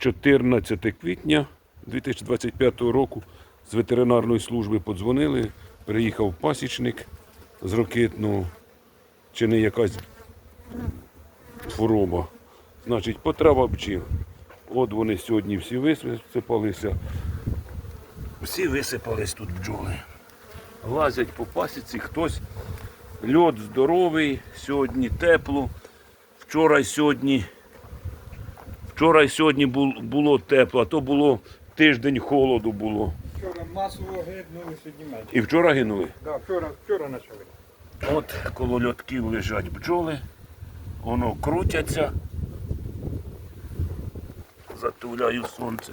14 квітня 2025 року з ветеринарної служби подзвонили. Приїхав пасічник з Рокитного. Чи не якась хвороба. Значить, потреба бджіл. От вони сьогодні всі висипалися. Всі висипались тут бджоли. Лазять по пасіці, хтось. Льот здоровий, сьогодні тепло. Вчора сьогодні. Вчора й сьогодні було тепло, а то було тиждень холоду було. Вчора масово гиднули, сьогодні менше. І вчора гинули. Да, вчора, вчора почали. От коло льотків лежать бджоли, воно крутяться. Затуляю сонце.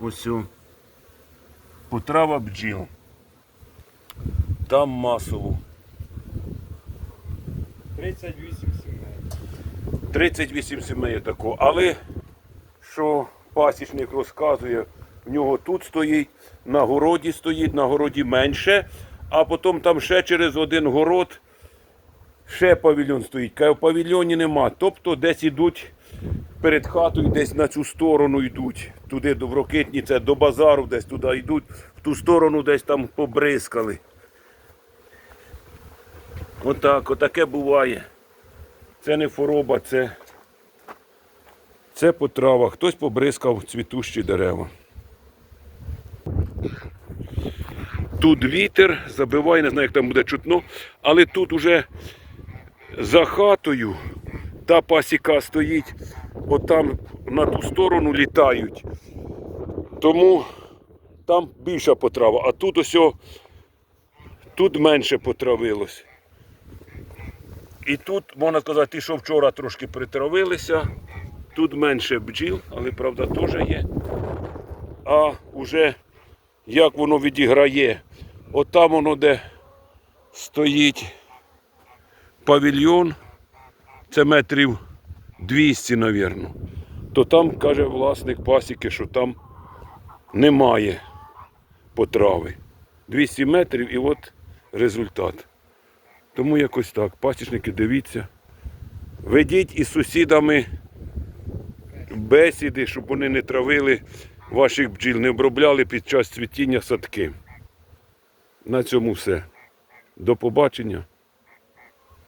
Ось о. Потрава бджіл. Там масово. 38 сімей. 38 сімей такого. Але що пасічник розказує, в нього тут стоїть, на городі стоїть, на городі менше, а потім там ще через один город ще павільйон стоїть. Каже, в павільйоні нема. Тобто десь ідуть перед хатою, десь на цю сторону йдуть. Туди до Врокитні, це до базару, десь туди йдуть, в ту сторону десь там побризкали. Отак, отаке буває. Це не хвороба, це, це потрава. Хтось побризкав цвітущі дерева. Тут вітер забиває, не знаю, як там буде чутно, але тут уже за хатою та пасіка стоїть, отам на ту сторону літають. Тому там більша потрава, а тут ось тут менше потравилось. І тут, можна сказати, що вчора трошки притравилися, тут менше бджіл, але правда теж є. А вже як воно відіграє, от там воно, де стоїть павільйон, це метрів 200, мабуть. То там каже власник пасіки, що там немає потрави. 200 метрів і от результат. Тому якось так. Пасічники, дивіться. Ведіть із сусідами бесіди, щоб вони не травили ваших бджіл, не обробляли під час цвітіння садки. На цьому все. До побачення.